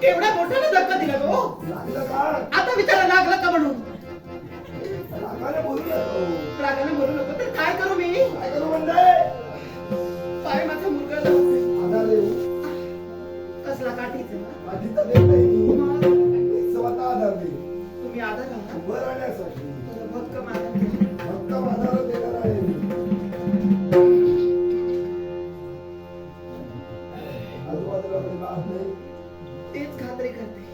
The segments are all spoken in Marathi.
केवढ्या मोठ्याने धक्का दिला तो. आता विचारा लागला का म्हणून? रागाने बोलू नको. रागाने बोलू नको. तर काय करू मी? काय करू म्हणजे? पाय माझा मुलगा. आधार कसला काठीचा तर देत नाही. स्वतः आधार दे. तुम्ही आधार आहात उभं राहण्यासाठी. भक्क माझा फक्त आधार तेच खात्री करते.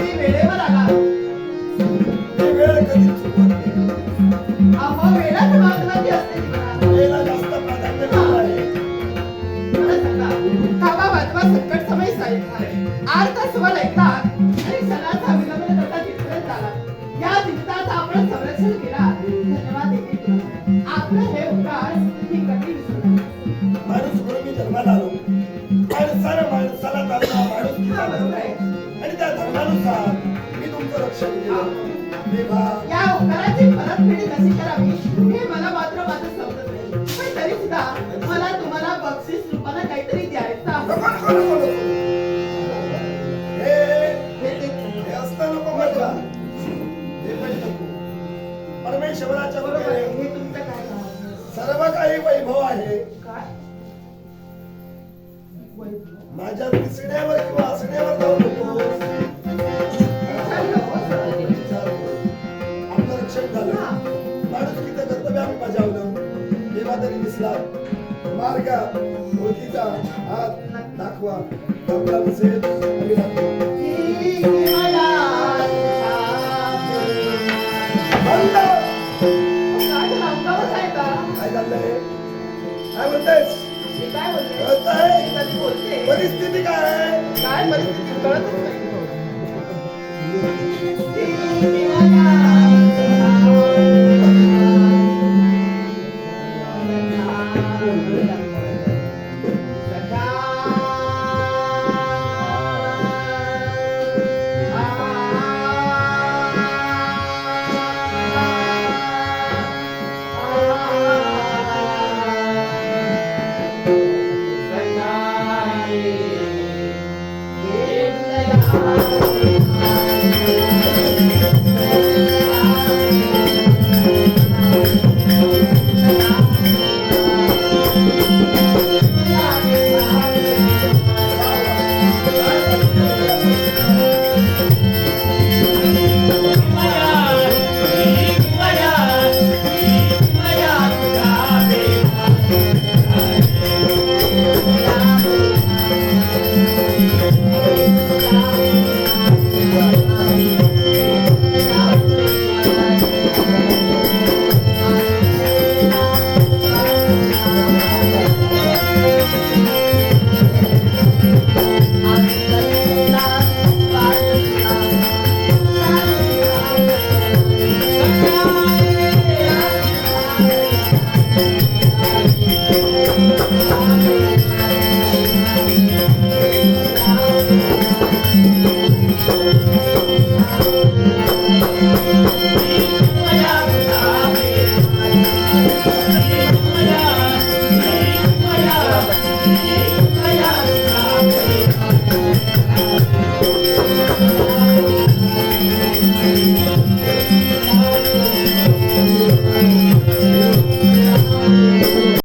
अगदी वेळेवर आला वेळ कधी चुकत नाही. अहो वेळात महत्वाची असते जीवनात. वेळेला जास्त प्राधान्य दिलं आहे. मला सांगा, थांबा वाजवा संकट समय साहित्य. आठ तास वर ऐकलात आणि सणाचा विलंब करता तिथपर्यंत आलात. या जीविताचं आपण संरक्षण केला या उपकाराची परतफेड कशी करावी हे मला मात्र माझं समजत नाही. पण तरी सुद्धा मला तुम्हाला बक्षीस रूपानं काहीतरी द्यायचं परमेश्वराच्या बरोबर आहे हे तुमचं काय? सर्व काही वैभव आहे. काय. माझ्या दिसण्यावर किंवा मी काय बोलते? कळत आहे मी कधी बोलते? परिस्थिती काय आहे काय परिस्थिती कळतच नाही.